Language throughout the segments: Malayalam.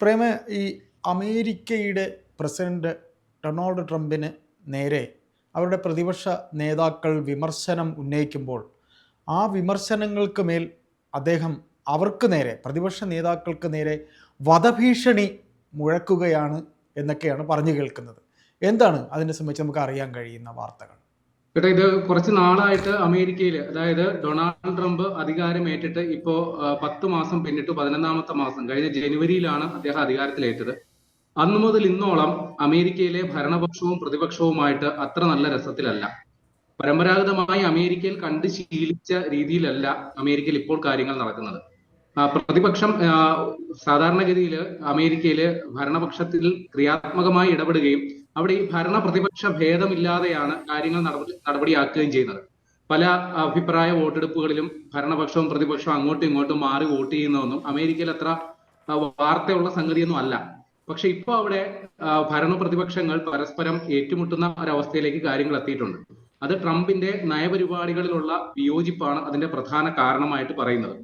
പ്രേമ ഈ അമേരിക്കയുടെ പ്രസിഡന്റ് ഡൊണാൾഡ് ട്രംപിന് നേരെ അവരുടെ പ്രതിപക്ഷ നേതാക്കൾ വിമർശനം ഉന്നയിക്കുമ്പോൾ ആ വിമർശനങ്ങൾക്ക് മേൽ അദ്ദേഹം അവർക്ക് നേരെ പ്രതിപക്ഷ നേതാക്കൾക്ക് നേരെ വധഭീഷണി മുഴക്കുകയാണ് എന്നൊക്കെയാണ് പറഞ്ഞു കേൾക്കുന്നത്. എന്താണ് അതിനെ സംബന്ധിച്ച് നമുക്ക് അറിയാൻ കഴിയുന്ന വാർത്തകൾ? ചേട്ടാ ഇത് കുറച്ച് നാളായിട്ട് അമേരിക്കയിൽ അതായത് ഡൊണാൾഡ് ട്രംപ് അധികാരം ഏറ്റിട്ട് ഇപ്പോ പത്ത് മാസം പിന്നിട്ട് പതിനൊന്നാമത്തെ മാസം കഴിഞ്ഞ ജനുവരിയിലാണ് അദ്ദേഹം അധികാരത്തിലേറ്റത്. അന്നു മുതൽ ഇന്നോളം അമേരിക്കയിലെ ഭരണപക്ഷവും പ്രതിപക്ഷവുമായിട്ട് അത്ര നല്ല രസത്തിലല്ല. പരമ്പരാഗതമായി അമേരിക്കയിൽ കണ്ട് ശീലിച്ച രീതിയിലല്ല അമേരിക്കയിൽ ഇപ്പോൾ കാര്യങ്ങൾ നടക്കുന്നത്. പ്രതിപക്ഷം സാധാരണഗതിയിൽ അമേരിക്കയിൽ ഭരണപക്ഷത്തിൽ ക്രിയാത്മകമായി ഇടപെടുകയും അവിടെ ഈ ഭരണ പ്രതിപക്ഷ ഭേദമില്ലാതെയാണ് കാര്യങ്ങൾ നടപടി നടപടിയാക്കുകയും ചെയ്യുന്നത്. പല അഭിപ്രായ വോട്ടെടുപ്പുകളിലും ഭരണപക്ഷവും പ്രതിപക്ഷവും അങ്ങോട്ടും ഇങ്ങോട്ടും മാറി വോട്ട് ചെയ്യുന്നതൊന്നും അമേരിക്കയിൽ അത്ര വാർത്തയുള്ള സംഗതിയൊന്നും അല്ല. പക്ഷെ ഇപ്പൊ അവിടെ ഭരണ പ്രതിപക്ഷങ്ങൾ പരസ്പരം ഏറ്റുമുട്ടുന്ന ഒരവസ്ഥയിലേക്ക് കാര്യങ്ങൾ എത്തിയിട്ടുണ്ട്. അത് ട്രംപിന്റെ നയപരിപാടികളിലുള്ള വിയോജിപ്പാണ് അതിന്റെ പ്രധാന കാരണമായിട്ട് പറയുന്നത്.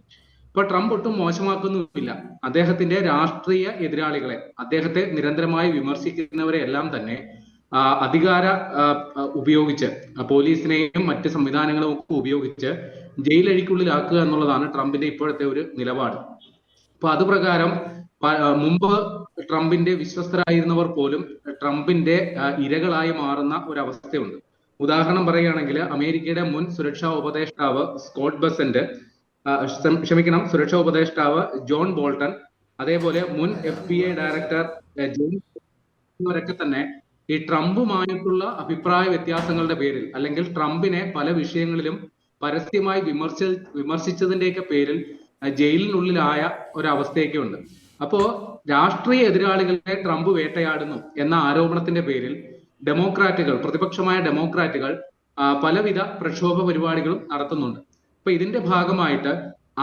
ഇപ്പൊ ട്രംപ് ഒട്ടും മോശമാക്കുന്നുമില്ല. അദ്ദേഹത്തിന്റെ രാഷ്ട്രീയ എതിരാളികളെ അദ്ദേഹത്തെ നിരന്തരമായി വിമർശിക്കുന്നവരെ എല്ലാം തന്നെ അധികാര ഉപയോഗിച്ച് പോലീസിനെയും മറ്റ് സംവിധാനങ്ങളും ഒക്കെ ഉപയോഗിച്ച് ജയിലഴിക്കുള്ളിലാക്കുക എന്നുള്ളതാണ് ട്രംപിന്റെ ഇപ്പോഴത്തെ ഒരു നിലപാട്. അപ്പൊ അത് പ്രകാരം മുമ്പ് ട്രംപിന്റെ വിശ്വസ്തരായിരുന്നവർ പോലും ട്രംപിന്റെ ഇരകളായി മാറുന്ന ഒരു അവസ്ഥയുണ്ട് ഉദാഹരണം പറയുകയാണെങ്കിൽ അമേരിക്കയുടെ മുൻ സുരക്ഷാ ഉപദേഷ്ടാവ് സ്കോട്ട് ബസന്റ് ക്ഷമിക്കണം സുരക്ഷാ ഉപദേഷ്ടാവ് ജോൺ ബോൾട്ടൺ അതേപോലെ മുൻ F B I director James തന്നെ ഈ ട്രംപുമായിട്ടുള്ള അഭിപ്രായ വ്യത്യാസങ്ങളുടെ പേരിൽ അല്ലെങ്കിൽ ട്രംപിനെ പല വിഷയങ്ങളിലും പരസ്യമായി വിമർശ വിമർശിച്ചതിന്റെയൊക്കെ പേരിൽ ജയിലിനുള്ളിലായ ഒരവസ്ഥയൊക്കെ ഉണ്ട് അപ്പോ രാഷ്ട്രീയ എതിരാളികളെ ട്രംപ് വേട്ടയാടുന്നു എന്ന ആരോപണത്തിന്റെ പേരിൽ ഡെമോക്രാറ്റുകൾ പ്രതിപക്ഷമായ ഡെമോക്രാറ്റുകൾ പലവിധ പ്രക്ഷോഭ പരിപാടികളും നടത്തുന്നുണ്ട്. അപ്പൊ ഇതിന്റെ ഭാഗമായിട്ട്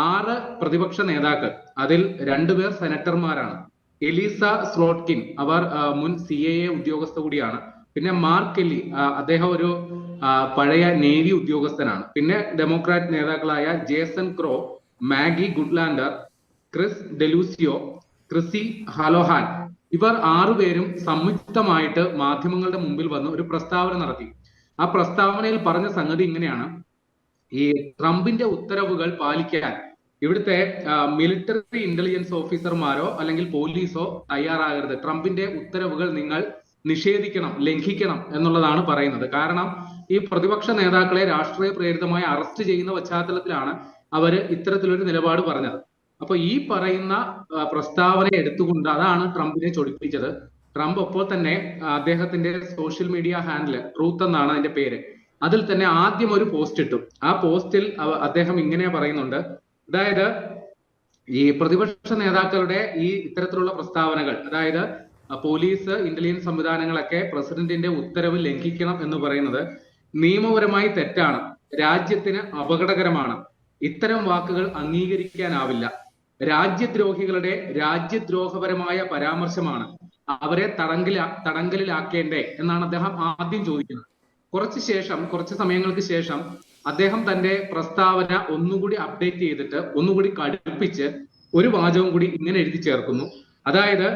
ആറ് പ്രതിപക്ഷ നേതാക്കൾ അതിൽ രണ്ടുപേർ സെനറ്റർമാരാണ്. എലീസ സ്ലോട്ട്കിൻ അവർ മുൻ സി എ എ ഉദ്യോഗസ്ഥ കൂടിയാണ്. പിന്നെ മാർക്ക് എലി അദ്ദേഹം ഒരു പഴയ നേവി ഉദ്യോഗസ്ഥനാണ്. പിന്നെ ഡെമോക്രാറ്റ് നേതാക്കളായ Jason Crow Maggie Goodlander Chris Deluzio Chrissy Houlahan ഇവർ ആറുപേരും സംയുക്തമായിട്ട് മാധ്യമങ്ങളുടെ മുമ്പിൽ വന്ന് ഒരു പ്രസ്താവന നടത്തി. ആ പ്രസ്താവനയിൽ പറഞ്ഞ സംഗതി ഇങ്ങനെയാണ്. ഈ ട്രംപിന്റെ ഉത്തരവുകൾ പാലിക്കാൻ ഇവിടുത്തെ മിലിറ്ററി ഇന്റലിജൻസ് ഓഫീസർമാരോ അല്ലെങ്കിൽ പോലീസോ തയ്യാറാകരുത്. ട്രംപിന്റെ ഉത്തരവുകൾ നിങ്ങൾ നിഷേധിക്കണം ലംഘിക്കണം എന്നുള്ളതാണ് പറയുന്നത്. കാരണം ഈ പ്രതിപക്ഷ നേതാക്കളെ രാഷ്ട്രീയ പ്രേരിതമായി അറസ്റ്റ് ചെയ്യുന്ന പശ്ചാത്തലത്തിലാണ് അവർ ഇത്തരത്തിലൊരു നിലപാട് പറഞ്ഞത്. അപ്പൊ ഈ പറയുന്ന പ്രസ്താവന എടുത്തുകൊണ്ട് അതാണ് ട്രംപിനെ ചൊടിപ്പിച്ചത്. ട്രംപ് അപ്പോൾ തന്നെ അദ്ദേഹത്തിന്റെ സോഷ്യൽ മീഡിയ ഹാൻഡിൽ ട്രൂത്ത് എന്നാണ് അതിന്റെ പേര്. അതിൽ തന്നെ ആദ്യം ഒരു പോസ്റ്റ് ഇട്ടു. ആ പോസ്റ്റിൽ അദ്ദേഹം ഇങ്ങനെ പറയുന്നുണ്ട്. അതായത് ഈ പ്രതിപക്ഷ നേതാക്കളുടെ ഈ ഇത്തരത്തിലുള്ള പ്രസ്താവനകൾ അതായത് പോലീസ് ഇന്റലിജൻസ് സംവിധാനങ്ങളൊക്കെ പ്രസിഡന്റിന്റെ ഉത്തരവ് ലംഘിക്കണം എന്ന് പറയുന്നത് നിയമപരമായി തെറ്റാണ്. രാജ്യത്തിന് അപകടകരമാണ്. ഇത്തരം വാക്കുകൾ അംഗീകരിക്കാനാവില്ല. രാജ്യദ്രോഹികളുടെ രാജ്യദ്രോഹപരമായ പരാമർശമാണ് അവരെ തടങ്കല തടങ്കലിലാക്കേണ്ടേ എന്നാണ് അദ്ദേഹം ആദ്യം ചോദിക്കുന്നത്. കുറച്ച് ശേഷം കുറച്ച് സമയങ്ങൾക്ക് ശേഷം അദ്ദേഹം തന്റെ പ്രസ്താവന ഒന്നുകൂടി അപ്ഡേറ്റ് ചെയ്തിട്ട് ഒന്നുകൂടി കടുപ്പിച്ച് ഒരു വാചകം കൂടി ഇങ്ങനെ എഴുതി ചേർക്കുന്നു. അതായത്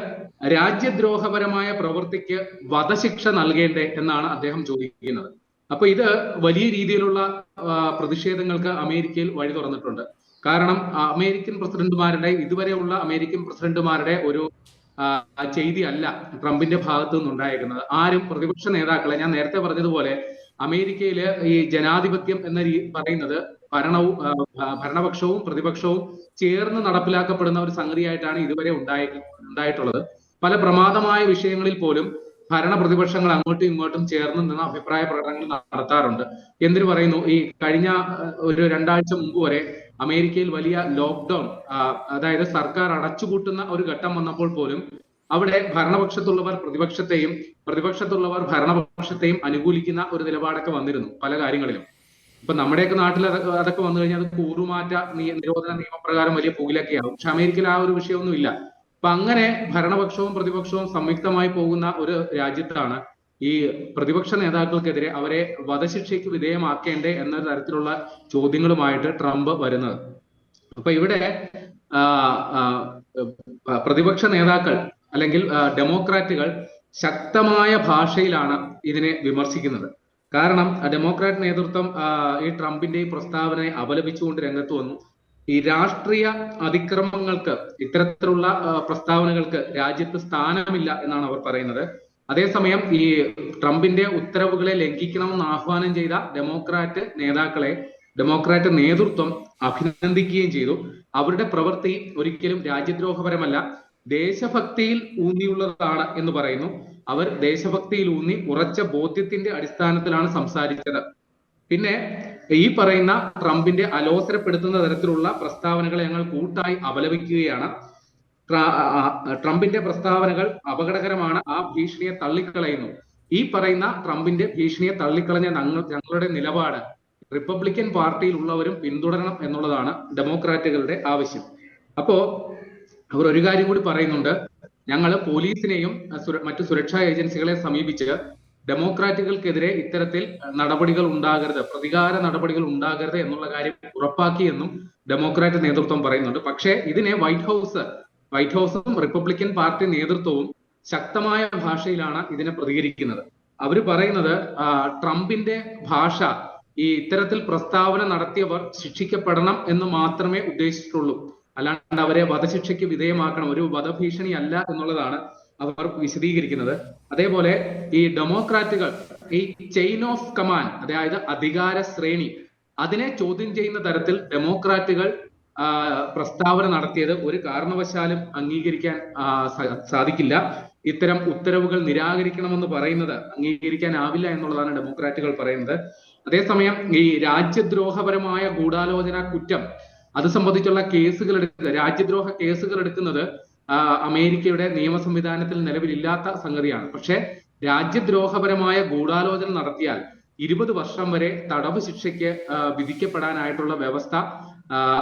രാജ്യദ്രോഹപരമായ പ്രവൃത്തിക്ക് വധശിക്ഷ നൽകേണ്ടേ എന്നാണ് അദ്ദേഹം ചോദിക്കുന്നത്. അപ്പൊ ഇത് വലിയ രീതിയിലുള്ള പ്രതിഷേധങ്ങൾക്ക് അമേരിക്കയിൽ വഴി തുറന്നിട്ടുണ്ട്. കാരണം അമേരിക്കൻ പ്രസിഡന്റുമാരുടെ ഇതുവരെയുള്ള അമേരിക്കൻ പ്രസിഡന്റുമാരുടെ ഒരു ആ, ചെയ്തി അല്ല ട്രംപിന്റെ ഭാഗത്തു നിന്നുണ്ടായിരിക്കുന്നത് ആരും പ്രതിപക്ഷ നേതാക്കളെ ഞാൻ നേരത്തെ പറഞ്ഞതുപോലെ അമേരിക്കയിലെ ഈ ജനാധിപത്യം എന്ന രീ പറയുന്നത് ഭരണവും ഭരണപക്ഷവും പ്രതിപക്ഷവും ചേർന്ന് നടപ്പിലാക്കപ്പെടുന്ന ഒരു സംഗതിയായിട്ടാണ് ഇതുവരെ ഉണ്ടായി ഉണ്ടായിട്ടുള്ളത്. പല പ്രമാദമായ വിഷയങ്ങളിൽ പോലും ഭരണ പ്രതിപക്ഷങ്ങൾ അങ്ങോട്ടും ഇങ്ങോട്ടും ചേർന്ന് നിന്ന് അഭിപ്രായ പ്രകടനങ്ങൾ നടത്താറുണ്ട്. എന്തിനു പറയുന്നു? ഈ കഴിഞ്ഞ ഒരു രണ്ടാഴ്ച മുമ്പ് വരെ അമേരിക്കയിൽ വലിയ ലോക്ക്ഡൌൺ അതായത് സർക്കാർ അടച്ചുപൂട്ടുന്ന ഒരു ഘട്ടം വന്നപ്പോൾ പോലും അവിടെ ഭരണപക്ഷത്തുള്ളവർ പ്രതിപക്ഷത്തെയും പ്രതിപക്ഷത്തുള്ളവർ ഭരണപക്ഷത്തെയും അനുകൂലിക്കുന്ന ഒരു നിലപാടൊക്കെ വന്നിരുന്നു പല കാര്യങ്ങളിലും. ഇപ്പൊ നമ്മുടെയൊക്കെ നാട്ടിൽ അതൊക്കെ അതൊക്കെ വന്നു കഴിഞ്ഞാൽ അത് കൂറുമാറ്റ നിരോധന നിയമപ്രകാരം വലിയ പുകിലൊക്കെ ആവും പക്ഷെ അമേരിക്കയിൽ ആ ഒരു വിഷയമൊന്നും ഇല്ല അപ്പൊ അങ്ങനെ ഭരണപക്ഷവും പ്രതിപക്ഷവും സംയുക്തമായി പോകുന്ന ഒരു രാജ്യത്താണ് ഈ പ്രതിപക്ഷ നേതാക്കൾക്കെതിരെ അവരെ വധശിക്ഷയ്ക്ക് വിധേയമാക്കേണ്ടേ എന്ന തരത്തിലുള്ള ചോദ്യങ്ങളുമായിട്ട് ട്രംപ് വരുന്നത്. അപ്പൊ ഇവിടെ പ്രതിപക്ഷ നേതാക്കൾ അല്ലെങ്കിൽ ഡെമോക്രാറ്റുകൾ ശക്തമായ ഭാഷയിലാണ് ഇതിനെ വിമർശിക്കുന്നത്. കാരണം ഡെമോക്രാറ്റ് നേതൃത്വം ഈ ട്രംപിന്റെ ഈ പ്രസ്താവനയെ അപലപിച്ചുകൊണ്ട് രംഗത്ത് വന്നു. ഈ രാഷ്ട്രീയ അതിക്രമങ്ങൾക്ക് ഇത്തരത്തിലുള്ള പ്രസ്താവനകൾക്ക് രാജ്യത്ത് സ്ഥാനമില്ല എന്നാണ് അവർ പറയുന്നത്. അതേസമയം ഈ ട്രംപിന്റെ ഉത്തരവുകളെ ലംഘിക്കണമെന്ന് ആഹ്വാനം ചെയ്ത ഡെമോക്രാറ്റ് നേതാക്കളെ ഡെമോക്രാറ്റ് നേതൃത്വം അഭിനന്ദിക്കുകയും ചെയ്തു. അവരുടെ പ്രവൃത്തി ഒരിക്കലും രാജ്യദ്രോഹപരമല്ല. ദേശഭക്തിയിൽ ഊന്നിയുള്ളതാണ് എന്ന് പറയുന്നു. അവർ ദേശഭക്തിയിൽ ഊന്നി ഉറച്ച ബോധ്യത്തിന്റെ അടിസ്ഥാനത്തിലാണ് സംസാരിച്ചത്. പിന്നെ ഈ പറയുന്ന ട്രംപിന്റെ അലോസരപ്പെടുത്തുന്ന തരത്തിലുള്ള പ്രസ്താവനകളെ ഞങ്ങൾ കൂട്ടായി അപലപിക്കുകയാണ്. ട്രംപിന്റെ പ്രസ്താവനകൾ അപകടകരമാണ്. ആ ഭീഷണിയെ തള്ളിക്കളയുന്നു. ഈ പറയുന്ന ട്രംപിന്റെ ഭീഷണിയെ തള്ളിക്കളഞ്ഞ ഞങ്ങളുടെ നിലപാട് റിപ്പബ്ലിക്കൻ പാർട്ടിയിൽ ഉള്ളവരും പിന്തുടരണം എന്നുള്ളതാണ് ഡെമോക്രാറ്റുകളുടെ ആവശ്യം. അപ്പോ അവർ ഒരു കാര്യം കൂടി പറയുന്നുണ്ട്. ഞങ്ങൾ പോലീസിനെയും മറ്റു സുരക്ഷാ ഏജൻസികളെ സമീപിച്ച് ഡെമോക്രാറ്റുകൾക്കെതിരെ ഇത്തരത്തിൽ നടപടികൾ ഉണ്ടാകരുത് പ്രതികാര നടപടികൾ ഉണ്ടാകരുത് എന്നുള്ള കാര്യം ഉറപ്പാക്കിയെന്നും ഡെമോക്രാറ്റ് നേതൃത്വം പറയുന്നുണ്ട്. പക്ഷേ ഇതിനെ വൈറ്റ് ഹൗസ് വൈറ്റ് ഹൗസും റിപ്പബ്ലിക്കൻ പാർട്ടി നേതൃത്വവും ശക്തമായ ഭാഷയിലാണ് ഇതിനെ പ്രതികരിക്കുന്നത്. അവർ പറയുന്നത് ട്രംപിന്റെ ഭാഷ ഈ ഇത്തരത്തിൽ പ്രസ്താവന നടത്തിയവർ ശിക്ഷിക്കപ്പെടണം എന്ന് മാത്രമേ ഉദ്ദേശിച്ചിട്ടുള്ളൂ. അല്ലാണ്ട് അവരെ വധശിക്ഷയ്ക്ക് വിധേയമാക്കണം. ഒരു വധഭീഷണി അല്ല എന്നുള്ളതാണ് അവർ വിശദീകരിക്കുന്നത്. അതേപോലെ ഈ ഡെമോക്രാറ്റുകൾ ഈ ചെയിൻ ഓഫ് കമാൻഡ് അതായത് അധികാര ശ്രേണി അതിനെ ചോദ്യം ചെയ്യുന്ന തരത്തിൽ ഡെമോക്രാറ്റുകൾ പ്രസ്താവന നടത്തിയത് ഒരു കാരണവശാലും അംഗീകരിക്കാൻ സാധിക്കില്ല. ഇത്തരം ഉത്തരവുകൾ നിരാകരിക്കണമെന്ന് പറയുന്നത് അംഗീകരിക്കാനാവില്ല എന്നുള്ളതാണ് ഡെമോക്രാറ്റുകൾ പറയുന്നത്. അതേസമയം ഈ രാജ്യദ്രോഹപരമായ ഗൂഢാലോചന കുറ്റം അത് സംബന്ധിച്ചുള്ള കേസുകൾ എടുക്കുന്നത് രാജ്യദ്രോഹ കേസുകൾ എടുക്കുന്നത് അമേരിക്കയുടെ നിയമ സംവിധാനത്തിൽ നിലവിലില്ലാത്ത സംഗതിയാണ്. പക്ഷെ രാജ്യദ്രോഹപരമായ ഗൂഢാലോചന നടത്തിയാൽ ഇരുപത് വർഷം വരെ തടവ് ശിക്ഷയ്ക്ക് വിധിക്കപ്പെടാനായിട്ടുള്ള വ്യവസ്ഥ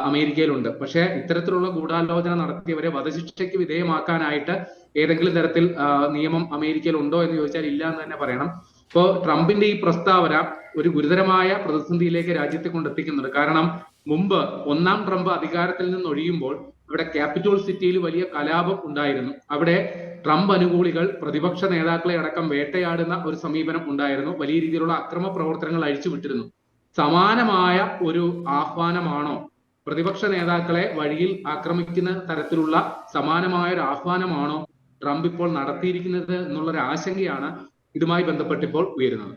അമേരിക്കയിലുണ്ട്. പക്ഷെ ഇത്തരത്തിലുള്ള ഗൂഢാലോചന നടത്തിയവരെ വധശിക്ഷയ്ക്ക് വിധേയമാക്കാനായിട്ട് ഏതെങ്കിലും തരത്തിൽ നിയമം അമേരിക്കയിൽ ഉണ്ടോ എന്ന് ചോദിച്ചാൽ ഇല്ല എന്ന് തന്നെ പറയണം. ഇപ്പോ ട്രംപിന്റെ ഈ പ്രസ്താവന ഒരു ഗുരുതരമായ പ്രതിസന്ധിയിലേക്ക് രാജ്യത്തെ കൊണ്ടെത്തിക്കുന്നുണ്ട്. കാരണം മുമ്പ് ഒന്നാം ട്രംപ് അധികാരത്തിൽ നിന്ന് ഒഴിയുമ്പോൾ ഇവിടെ ക്യാപിറ്റോൾ സിറ്റിയിൽ വലിയ കലാപം ഉണ്ടായിരുന്നു. അവിടെ ട്രംപ് അനുകൂലികൾ പ്രതിപക്ഷ നേതാക്കളെ അടക്കം വേട്ടയാടുന്ന ഒരു സമീപനം ഉണ്ടായിരുന്നു. വലിയ രീതിയിലുള്ള അക്രമ പ്രവർത്തനങ്ങൾ അഴിച്ചുവിട്ടിരുന്നു. സമാനമായ ഒരു ആഹ്വാനമാണോ പ്രതിപക്ഷ നേതാക്കളെ വഴിയിൽ ആക്രമിക്കുന്ന തരത്തിലുള്ള സമാനമായ ഒരു ആഹ്വാനമാണോ ട്രംപ് ഇപ്പോൾ നടത്തിയിരിക്കുന്നത് എന്നുള്ള ഒരു ആശങ്കയാണ് ഇതുമായി ബന്ധപ്പെട്ട് ഇപ്പോൾ ഉയരുന്നത്.